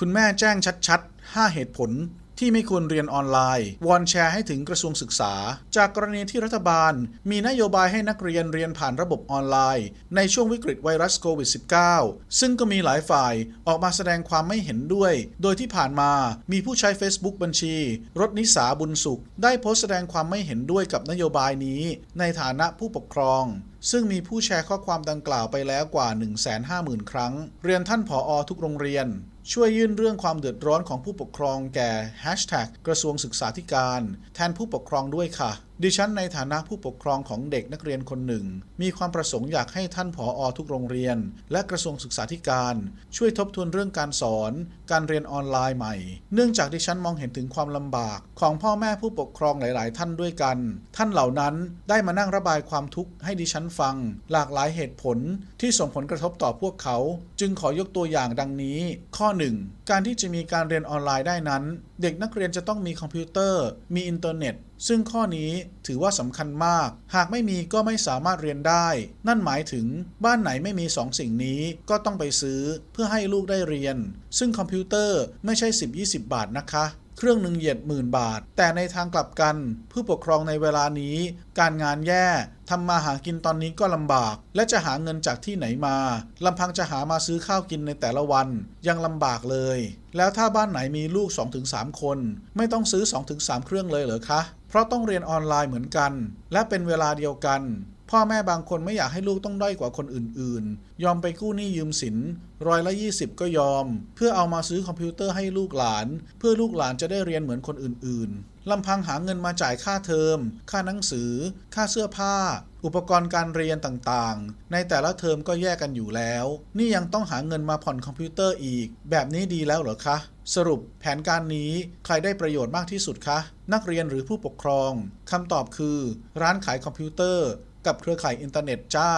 คุณแม่แจ้งชัดๆ 5 เหตุผลที่ไม่ควรเรียนออนไลน์ วอนแชร์ให้ถึงกระทรวงศึกษา จากกรณีที่รัฐบาล มีนโยบายให้นักเรียนเรียนผ่านระบบออนไลน์ ในช่วงวิกฤตไวรัสโควิด -19 ซึ่งก็มีหลายฝ่ายออกมาแสดงความไม่เห็นด้วย โดยที่ผ่านมามีผู้ใช้ Facebook บัญชี รถนิสาบุญสุข ได้โพสต์แสดงความไม่เห็นด้วยกับนโยบายนี้ ในฐานะผู้ปกครอง ซึ่งมีผู้แชร์ข้อความดังกล่าวไปแล้วกว่า 150,000 ครั้ง เรียนท่านผออทุกโรงเรียน ช่วยยื่นเรื่องความเดือดร้อนของผู้ปกครองแก่ Hashtag กระทรวงศึกษาธิการ แทนผู้ปกครองด้วยค่ะ ดิฉันในฐานะผู้ปกครองของเด็กนักเรียนคนหนึ่ง มีความประสงค์อยากให้ท่านผออทุกโรงเรียน และกระทรวงศึกษาธิการ ช่วยทบทวนเรื่องการสอน การเรียนออนไลน์ใหม่ เนื่องจากดิฉันมองเห็นถึงความลำบาก ของพ่อแม่ผู้ปกครองหลาย ๆ ท่านด้วยกัน ท่านเหล่านั้นได้มานั่งระบายความทุกข์ให้ดิฉันฟัง หลากหลายเหตุผลที่ส่งผลกระทบต่อพวกเขา จึงขอยกตัวอย่างดังนี้ ข้อ 1 การที่จะมีการเรียนออนไลน์ได้นั้น เด็กนักเรียนจะต้องมีคอมพิวเตอร์ มีอินเทอร์เน็ตซึ่งข้อนี้ถือว่าสำคัญมาก หากไม่มีก็ไม่สามารถเรียนได้ นั่นหมายถึงบ้านไหนไม่มีสองสิ่งนี้ก็ต้องไปซื้อเพื่อให้ลูกได้เรียน ซึ่งคอมพิวเตอร์ไม่ใช่ 10-20 บาทนะคะ เครื่องหนึ่งเหยียดหมื่นบาท แต่ในทางกลับกัน ผู้ปกครองในเวลานี้ การงานแย่ทำมาหากินตอนนี้ก็ลำบาก และจะหาเงินจากที่ไหนมาลำพังจะหามาซื้อข้าวกินในแต่ละวัน ยังลำบากเลย แล้วถ้าบ้านไหนมีลูก 2-3 คน ไม่ต้องซื้อ 2-3 เครื่องเลยเหรอคะ เพราะต้องเรียนออนไลน์เหมือนกัน และเป็นเวลาเดียวกัน พ่อแม่บางคนไม่อยากให้ลูกต้องด้อยกว่าคนอื่นๆ ยอมไปกู้หนี้ยืมสินร้อยละ 20 ก็ยอม เพื่อเอามาซื้อคอมพิวเตอร์ให้ลูกหลาน เพื่อลูกหลานจะได้เรียนเหมือนคนอื่นๆลำพังหาเงินมาจ่ายค่าเทอม ค่าหนังสือ ค่าเสื้อผ้า อุปกรณ์การเรียนต่างๆ ในแต่ละเทอมก็แยกกันอยู่แล้ว นี่ยังต้องหาเงินมาผ่อนคอมพิวเตอร์อีก แบบนี้ดีแล้วเหรอคะสรุปแผนการนี้ใครได้ประโยชน์มากที่สุดคะ นักเรียนหรือผู้ปกครองคำตอบคือ ร้านขายคอมพิวเตอร์ กับเครือข่ายอินเทอร์เน็ตจ้า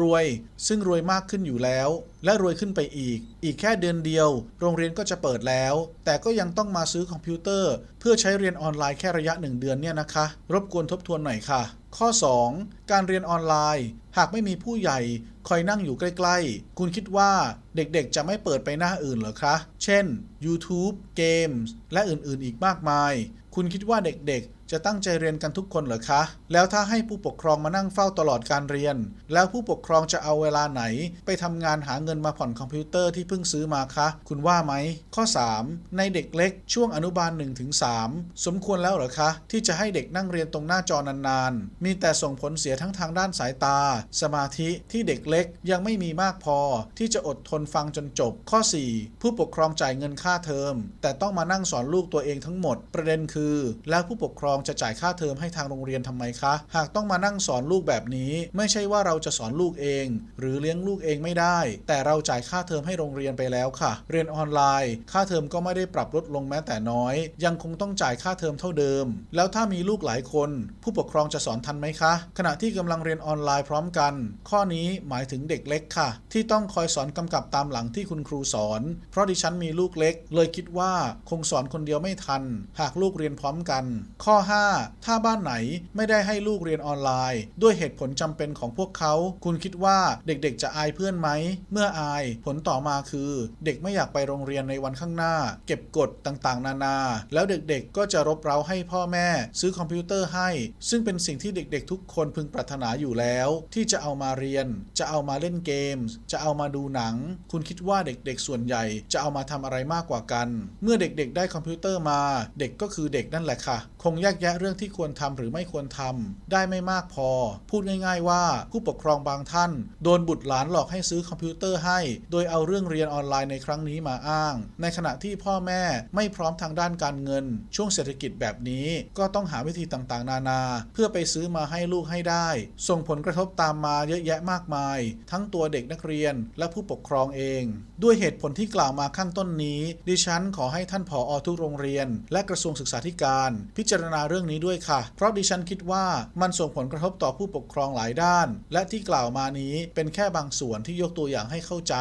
รวย ซึ่งรวยมากขึ้นอยู่แล้ว และรวยขึ้นไปอีก อีกแค่เดือนเดียว โรงเรียนก็จะเปิดแล้ว แต่ก็ยังต้องมาซื้อคอมพิวเตอร์ เพื่อใช้เรียนออนไลน์แค่ระยะหนึ่งเดือนเนี่ยนะคะ รบกวนทบทวนหน่อยค่ะ ข้อ 2 การเรียนออนไลน์ หากไม่มีผู้ใหญ่คอยนั่งอยู่ใกล้ๆ คุณคิดว่าเด็กๆจะไม่เปิดไปหน้าอื่นเหรอคะ เช่น YouTube เกมส์และอื่นๆ อีกมากมาย คุณคิดว่าเด็กๆ จะตั้งใจเรียนกันทุกคนเหรอคะ แล้วถ้าให้ผู้ปกครองมานั่งเฝ้าตลอดการเรียน แล้วผู้ปกครองจะเอาเวลาไหน ไปทำงานหาเงินมาผ่อนคอมพิวเตอร์ที่เพิ่งซื้อมาคะ คุณว่าไหม ข้อ 3 ในเด็กเล็กช่วงอนุบาล 1-3 สมควรแล้วเหรอคะ ที่จะให้เด็กนั่งเรียนตรงหน้าจอนานๆ มีแต่ส่งผลเสียทั้งทางด้านสายตา สมาธิที่เด็กเล็กยังไม่มีมากพอ ที่จะอดทนฟังจนจบ ข้อ 4 ผู้ปกครองจ่ายเงินค่าเทอม แต่ต้องมานั่งสอนลูกตัวเองทั้งหมด ประเด็นคือ แล้วผู้ปกครองจะจ่ายค่าเทอมให้ทางโรงเรียนทำไมคะ หากต้องมานั่งสอนลูกแบบนี้ ไม่ใช่ว่าเราจะสอนลูกเอง หรือเลี้ยงลูกเองไม่ได้ แต่เราจ่ายค่าเทอมให้โรงเรียนไปแล้วค่ะ เรียนออนไลน์ ค่าเทอมก็ไม่ได้ปรับลดลงแม้แต่น้อย ยังคงต้องจ่ายค่าเทอมเท่าเดิม แล้วถ้ามีลูกหลายคน ผู้ปกครองจะสอนทันไหมคะ ขณะที่กำลังเรียนออนไลน์พร้อมกัน ข้อนี้หมายถึงเด็กเล็กค่ะ ที่ต้องคอยสอนกำกับตามหลังที่คุณครูสอน เพราะดิฉันมีลูกเล็ก เลยคิดว่าคงสอนคนเดียวไม่ทัน หากลูกเรียนพร้อมกัน ข้อ5ถ้าบ้านไหนไม่ได้ให้ลูกเรียนออนไลน์ ด้วยเหตุผลจำเป็นของพวกเขา คุณคิดว่าเด็กๆจะอายเพื่อนไหม เมื่ออายผลต่อมาคือ เด็กไม่อยากไปโรงเรียนในวันข้างหน้า เก็บกฎต่างๆ นานา แล้วเด็กๆก็จะรบเร้าให้พ่อแม่ ซื้อคอมพิวเตอร์ให้ ซึ่งเป็นสิ่งที่เด็กๆ ทุกคนพึงปรารถนาอยู่แล้ว ที่จะเอามาเรียน จะเอามาเล่นเกม จะเอามาดูหนัง คุณคิดว่าเด็กๆ ส่วนใหญ่จะเอามาทำอะไรมากกว่ากัน เมื่อเด็กๆ ได้คอมพิวเตอร์มา เด็กก็คือเด็กนั่นแหละค่ะ คงแยกแยะเรื่องที่ควรทำหรือไม่ควรทำได้ไม่มากพอ พูดง่าย ๆ ว่าผู้ปกครองบางท่าน โดนบุตรหลานหลอกให้ซื้อคอมพิวเตอร์ให้ โดยเอาเรื่องเรียนออนไลน์ในครั้งนี้มาอ้าง ในขณะที่พ่อแม่ไม่พร้อมทางด้านการเงิน ช่วงเศรษฐกิจแบบนี้ก็ต้องหาวิธีต่างๆ นานา เพื่อไปซื้อมาให้ลูกให้ได้ ส่งผลกระทบตามมาเยอะแยะมากมาย ทั้งตัวเด็กนักเรียนและผู้ปกครองเอง ด้วยเหตุผลที่กล่าวมาข้างต้นนี้ ดิฉันขอให้ท่านผออทุกโรงเรียน และกระทรวงศึกษาธิการพิจจารณาเรื่องนี้ด้วยค่ะ เพราะดิฉันคิดว่ามันส่งผลกระทบต่อผู้ปกครองหลายด้าน และที่กล่าวมานี้เป็นแค่บางส่วนที่ยกตัวอย่างให้เข้าใจ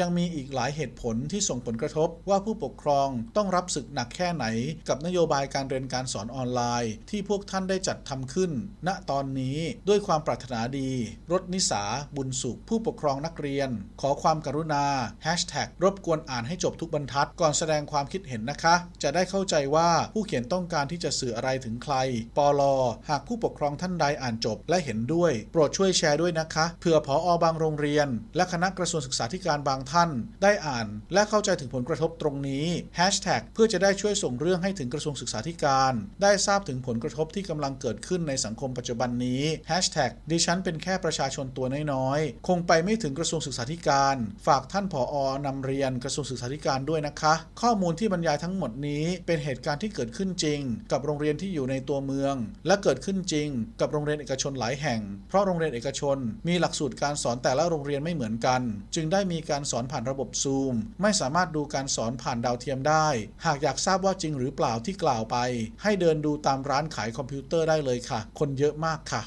ยังมีอีกหลายเหตุผลที่ส่งผลกระทบว่าผู้ปกครองต้องรับศึกหนักแค่ไหน กับนโยบายการเรียนการสอนออนไลน์ ที่พวกท่านได้จัดทำขึ้น ณตอนนี้ด้วยความปรารถนาดี รถนิสาบุญสุข ผู้ปกครองนักเรียน ขอความกรุณา Hashtag รบกวนอ่านให้จบทุกบรรทัด ก่อนแสดงความคิดเห็นนะคะ จะได้เข้าใจว่าผู้เขียนต้องการที่จะสื่ออะไรถึงใคร ปลหากผู้ปกครองท่านใดอ่านจบและเห็นด้วย โปรดช่วยแชร์ด้วยนะคะเผื่อพออบางโรงเรียน และคณะกระทรวงศึกษาธิการบางท่าน ได้อ่านและเข้าใจถึงผลกระทบตรงนี้ Hashtag เพื่อจะได้ช่วยส่งเรื่องให้ถึงกระทรวงศึกษาธิการ ได้ทราบถึงผลกระทบที่กำลังเกิดขึ้นในสังคมปัจจุบันนี้ Hashtag ดิฉันเป็นแค่ประชาชนตัวน้อยๆ คงไปไม่ถึงกระทรวงศึกษาธิการ ฝากท่านผออนำเรียนกระทรวงศึกษาธิการด้วยนะคะ ข้อมูลที่บรรยายทั้งหมดนี้เป็นเหตุการณ์ที่เกิดขึ้นจริง กับโรงเรียนที่อยู่ในตัวเมือง และเกิดขึ้นจริง กับโรงเรียนเอกชนหลายแห่ง เพราะโรงเรียนเอกชน มีหลักสูตรการสอนแต่ละโรงเรียนไม่เหมือนกัน จึงได้มีการสอนผ่านระบบซูม ไม่สามารถดูการสอนผ่านดาวเทียมได้ หากอยากทราบว่าจริงหรือเปล่าที่กล่าวไป ให้เดินดูตามร้านขายคอมพิวเตอร์ได้เลยค่ะ คนเยอะมากค่ะ